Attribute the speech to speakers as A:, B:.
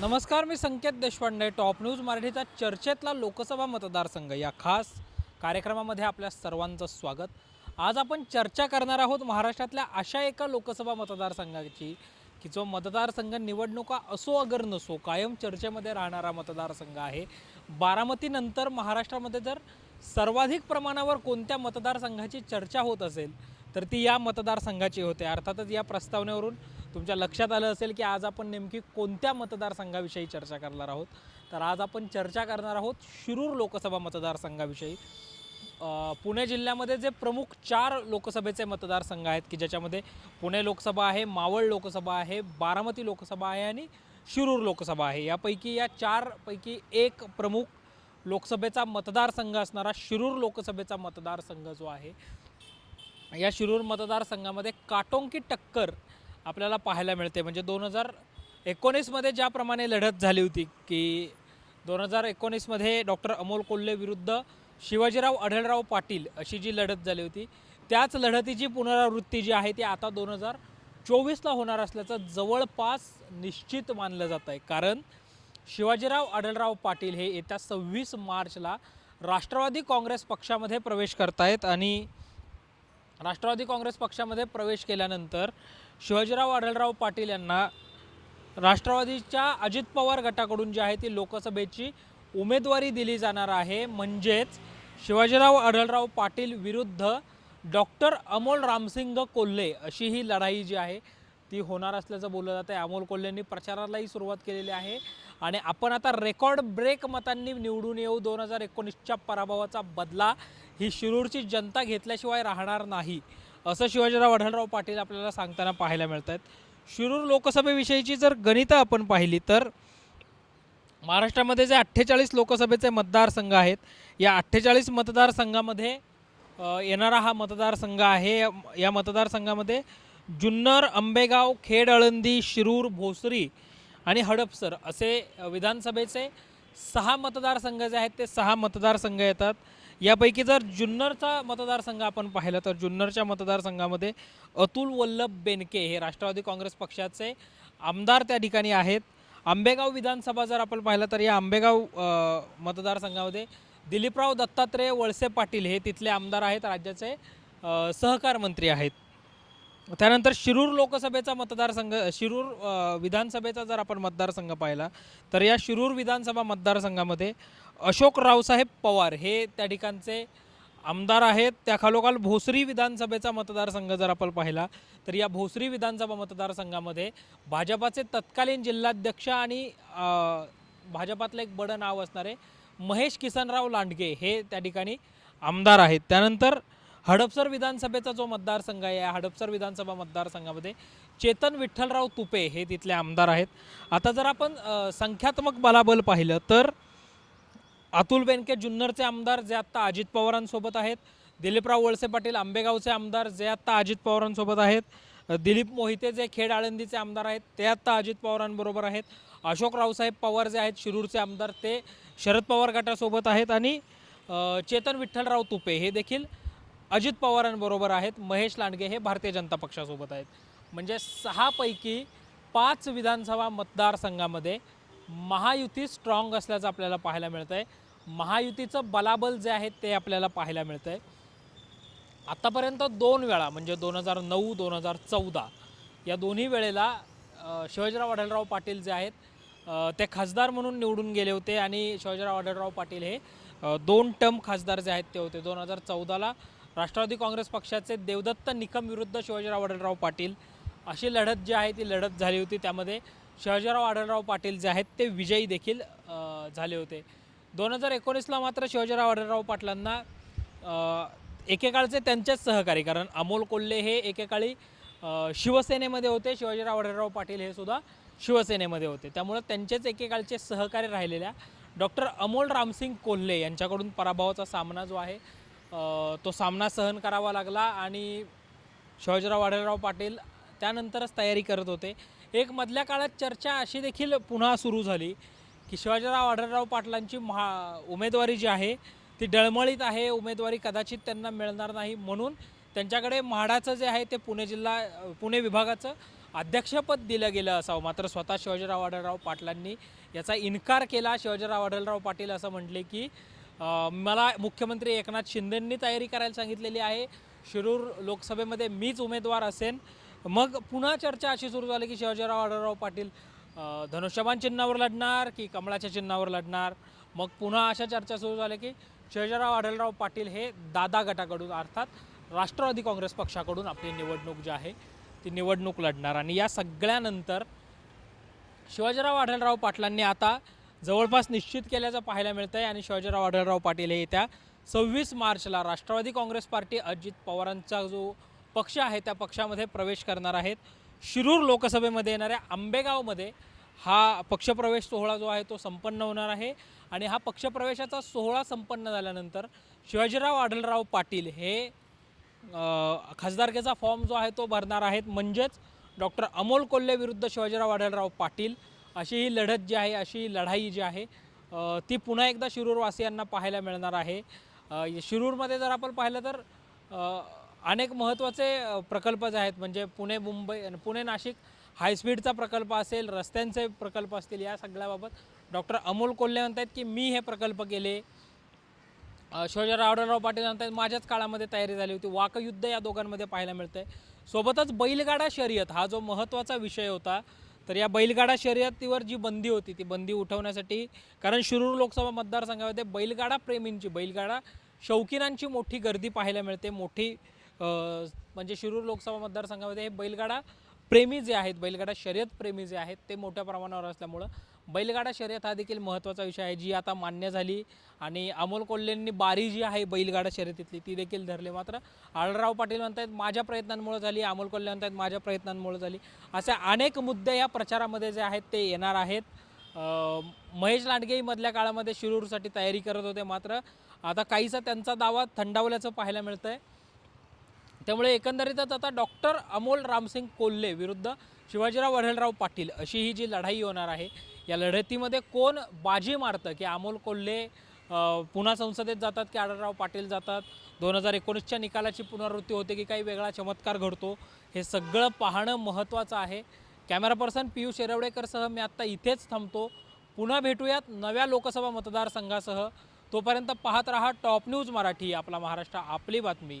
A: नमस्कार मी Sanket Deshpande. Top news मराठीचा चर्चेतला लोकसभा मतदारसंघ. या खास कार्यक्रमामध्ये आपल्या सर्वांचं स्वागत. आज आपण चर्चा करणार आहोत महाराष्ट्रातल्या अशा एका लोकसभा मतदारसंघाची की जो मतदारसंघ निवडणुका असो अगर नसो कायम चर्चेमध्ये राहणारा मतदारसंघ आहे. बारामतीनंतर महाराष्ट्रामध्ये जर सर्वाधिक प्रमाणावर कोणत्या मतदारसंघाची चर्चा होत असेल तर ती या मतदारसंघाची होते. अर्थातच या प्रस्तावनेवरून तुमच्या लक्षात आलं असेल की आज आपण नेमकी कोणत्या मतदारसंघाविषयी चर्चा करणार आहोत? तर आज आपण चर्चा करणार आहोत शिरूर लोकसभा मतदारसंघाविषयी. पुणे जिल्ह्यामध्ये जे प्रमुख चार लोकसभेचे मतदारसंघ आहेत की ज्याच्यामध्ये पुणे लोकसभा आहे मावळ लोकसभा आहे बारामती लोकसभा आहे आणि शिरूर लोकसभा आहे. यापैकी या चारपैकी एक प्रमुख लोकसभेचा मतदारसंघ असणारा शिरूर लोकसभेचा मतदारसंघ जो आहे या शिरूर मतदारसंघामध्ये काटोंकी टक्कर आपल्याला पाहायला मिळते. म्हणजे दोन हजार एकोणीसमध्ये ज्याप्रमाणे लढत झाली होती की दोन हजार एकोणीसमध्ये डॉक्टर अमोल कोल्हे विरुद्ध शिवाजीराव आढळराव पाटील अशी जी लढत झाली होती त्याच लढतीची पुनरावृत्ती जी आहे ती आता दोन हजार चोवीसला होणार असल्याचं जवळपास निश्चित मानलं जात आहे कारण शिवाजीराव आढळराव पाटील हे येत्या सव्वीस मार्चला राष्ट्रवादी काँग्रेस पक्षामध्ये प्रवेश करतायत आणि राष्ट्रवादी काँग्रेस पक्षामध्ये प्रवेश केल्यानंतर शिवाजीराव आढळराव पाटील यांना राष्ट्रवादीच्या अजित पवार गटाकडून जी आहे ती लोकसभेची उमेदवारी दिली जाणार आहे. म्हणजेच शिवाजीराव आढळराव पाटील विरुद्ध डॉक्टर अमोल रामसिंग कोल्हे अशी ही लढाई जी आहे ती होणार असल्याचं बोललं जातं. आहे अमोल कोल्हेंनी प्रचारालाही सुरुवात केलेली आहे. आणि आपण आता रेकॉर्ड ब्रेक मतांनी निवडून येऊ. दोन हजार एकोणीसच्या पराभवाचा बदला ही शिरूरची जनता घेतल्याशिवाय राहणार नाही. असं शिवाजीराव आढळराव पाटील आपल्याला सांगताना पाहायला मिळत आहेत शिरूर लोकसभेविषयीची जर गणितं आपण पाहिली तर महाराष्ट्रामध्ये जे अठ्ठेचाळीस लोकसभेचे मतदारसंघ आहेत या अठ्ठेचाळीस मतदारसंघामध्ये येणारा हा मतदारसंघ आहे. या- मतदारसंघामध्ये जुन्नर आंबेगाव खेड आळंदी शिरूर भोसरी आणि हडपसर असे विधानसभेचे सहा मतदारसंघ जे आहेत ते सहा मतदारसंघ येतात. यापैकी जर जुन्नरचा मतदारसंघ आपण पाहिला तर जुन्नरच्या मतदारसंघामध्ये अतुल वल्लभ बेनके हे राष्ट्रवादी काँग्रेस पक्षाचे आमदार त्या ठिकाणी आहेत. आंबेगाव विधानसभा जर आपण पाहिलं तर या आंबेगाव मतदारसंघामध्ये दिलीपराव दत्तात्रय वळसे पाटील हे तिथले आमदार आहेत राज्याचे सहकार मंत्री आहेत. त्यानंतर शिरूर लोकसभेचा मतदारसंघ शिरूर विधानसभेचा जर आपण मतदारसंघ पाहिला तर या शिरूर विधानसभा मतदारसंघामध्ये अशोक रावसाहेब पवार हे त्या ठिकाणचे आमदार आहेत. त्या खालोखाल भोसरी विधानसभेचा मतदारसंघ जर आपण पाहिला तर या भोसरी विधानसभा मतदारसंघामध्ये भाजपाचे तत्कालीन जिल्हाध्यक्ष आणि भाजपातलं एक बडं नाव असणारे महेश किसनराव लांडगे हे त्या ठिकाणी आमदार आहेत. त्यानंतर हडपसर विधानसभेचा जो मतदारसंघ आहे या हडपसर विधानसभा मतदारसंघामध्ये चेतन विठ्ठलराव तुपे हे तिथले आमदार आहेत. आता जर आपण संख्यात्मक बलाबल पाहिलं तर अतुल बेनके जुन्नरचे आमदार जे आत्ता अजित पवारांसोबत आहेत. दिलीपराव वळसे पाटील आंबेगावचे आमदार जे आत्ता अजित पवारांसोबत आहेत. दिलीप मोहिते जे खेड आळंदीचे आमदार आहेत ते आत्ता अजित पवारांबरोबर आहेत. अशोक रावसाहेब पवार जे आहेत शिरूरचे आमदार ते शरद पवार गटासोबत आहेत. आणि चेतन विठ्ठलराव तुपे हे देखील अजित पवारांबरोबर आहेत. महेश लांडगे हे भारतीय जनता पक्षासोबत आहेत. म्हणजे सहापैकी पाच विधानसभा मतदारसंघामध्ये महायुती स्ट्रॉंग असल्याचं आपल्याला पाहायला मिळतं आहे महायुतीचं बलाबल जे आहे ते आपल्याला पाहायला मिळतं आहे आत्तापर्यंत दोन वेळा म्हणजे दोन हजार नऊ दोन हजार चौदा या दोन्ही वेळेला शिवाजीराव आढळराव पाटील जे आहेत ते खासदार म्हणून निवडून गेले होते आणि शिवाजीराव आढळराव पाटील हे दोन टर्म खासदार जे आहेत ते होते. दोन हजार चौदाला राष्ट्रवादी काँग्रेस पक्षाचे देवदत्त निकम विरुद्ध शिवाजीराव आढळराव पाटील अशी लढत जी आहे ती लढत झाली होती. त्यामध्ये शिवाजीराव आढळराव पाटील जे आहेत ते विजयी देखील झाले होते. दोन हजार एकोणीसला मात्र शिवाजीराव आढळराव पाटलांना एकेकाळचे त्यांचेच सहकारी कारण अमोल कोल्हे हे एकेकाळी शिवसेनेमध्ये होते. शिवाजीराव आढळराव पाटील हे सुद्धा शिवसेनेमध्ये होते. त्यामुळं त्यांचेच एकेकाळचे सहकारी राहिलेल्या डॉक्टर अमोल रामसिंग कोल्हे यांच्याकडून पराभवाचा सामना जो आहे तो सामना सहन करावा लागला आणि शिवाजीराव आढळराव पाटील त्यानंतरच तयारी करत होते. एक मधल्या काळात चर्चा अशी देखील पुन्हा सुरू झाली की शिवाजीराव आढळराव पाटलांची महा उमेदवारी जी आहे ती डळमळीत आहे. उमेदवारी कदाचित त्यांना मिळणार नाही म्हणून त्यांच्याकडे म्हाडाचं जे आहे ते पुणे जिल्हा पुणे विभागाचं अध्यक्षपद दिलं गेलं असावं. मात्र स्वतः शिवाजीराव आढळराव पाटलांनी याचा इन्कार केला. शिवाजीराव आढळराव पाटील असं म्हटले की मला मुख्यमंत्री एकनाथ शिंदेंनी तयारी करायला सांगितलेली आहे. शिरूर लोकसभेमध्ये मीच उमेदवार असेन. मग पुन्हा चर्चा अशी सुरू झाली की शिवाजीराव आढळराव पाटील धनुष्यबान चिन्हावर लढणार की कमळाच्या चिन्हावर लढणार? मग पुन्हा अशा चर्चा सुरू झाल्या की शिवाजीराव आढळराव पाटील हे दादा गटाकडून अर्थात राष्ट्रवादी काँग्रेस पक्षाकडून आपली निवडणूक जी आहे ती निवडणूक लढणार. आणि या सगळ्यानंतर शिवाजीराव आढळराव पाटलांनी आता जवळपास निश्चित केल्याचं पाहायला मिळतं आहे आणि शिवाजीराव आढळराव पाटील हे येत्या सव्वीस मार्चला राष्ट्रवादी काँग्रेस पार्टी अजित पवारांचा जो पक्ष आहे त्या पक्षामध्ये प्रवेश करणार आहेत. शिरूर लोकसभेमध्ये येणाऱ्या आंबेगावमध्ये हा पक्षप्रवेश सोहळा जो आहे तो संपन्न होणार आहे. आणि हा पक्षप्रवेशाचा सोहळा संपन्न झाल्यानंतर शिवाजीराव आढळराव पाटील हे खासदारकीचा फॉर्म जो आहे तो भरणार आहेत. म्हणजेच डॉक्टर अमोल कोल्हे विरुद्ध शिवाजीराव आढळराव पाटील अशी ही लढत जी आहे अशी ही लढाई जी आहे ती पुन्हा एकदा शिरूरवासियांना पाहायला मिळणार आहे. शिरूरमध्ये जर आपण पाहिलं तर अनेक महत्त्वाचे प्रकल्प जे आहेत म्हणजे पुणे मुंबई आणि पुणे नाशिक हायस्पीडचा प्रकल्प असेल रस्त्यांचे प्रकल्प असतील या सगळ्याबाबत डॉक्टर अमोल कोल्हे म्हणतात की मी हे प्रकल्प केले. अ, शिवाजीराव पाटील म्हणतात माझ्याच काळामध्ये तयारी झाली होती. वाकयुद्ध या दोघांमध्ये पाहायला मिळतं आहे सोबतच बैलगाडा शर्यत हा जो महत्त्वाचा विषय होता तर या बैलगाडा शर्यतीवर जी बंदी होती ती बंदी उठवण्यासाठी कारण शिरूर लोकसभा मतदारसंघामध्ये बैलगाडा प्रेमींची बैलगाडा शौकीनांची मोठी गर्दी पाहायला मिळते. मोठी म्हणजे शिरूर लोकसभा मतदारसंघामध्ये हे बैलगाडा प्रेमी जे आहेत बैलगाडा शर्यत प्रेमी जे आहेत ते मोठ्या प्रमाणावर असल्यामुळं बैलगाडा शर्यत हा देखील महत्त्वाचा विषय आहे जी आता मान्य झाली. आणि अमोल कोल्हेंनी बारी जी आहे बैलगाडा शर्यतीतली ती देखील धरली. मात्र आळराव पाटील म्हणतायत माझ्या प्रयत्नांमुळे झाली. अमोल कोल्हे म्हणतायत माझ्या प्रयत्नांमुळे झाली. असे अनेक मुद्दे या प्रचारामध्ये जे आहेत ते येणार आहेत. महेश लांडगेही मधल्या काळामध्ये शिरूरसाठी तयारी करत होते. मात्र आता काहीसा त्यांचा दावा थंडावल्याचं पाहायला मिळतं आहे त्यामुळे एकंदरीतच आता डॉक्टर अमोल रामसिंग कोल्हे विरुद्ध शिवाजीराव वढेलराव पाटील अशी ही जी लढाई होणार आहे या लढतीमध्ये कोण बाजी मारतं? की अमोल कोल्हे पुन्हा संसदेत जातात की आढळराव पाटील जातात? दोन हजार एकोणीसच्या निकालाची पुनरावृत्ती होते की काही वेगळा चमत्कार घडतो? हे सगळं पाहणं महत्त्वाचं आहे. कॅमेरा पर्सन पियुष येरवडेकरसह मी आत्ता इथेच थांबतो. पुन्हा भेटूयात नव्या लोकसभा मतदारसंघासह. तोपर्यंत पाहत रहा टॉप न्यूज मराठी आपला महाराष्ट्र आपली बातमी.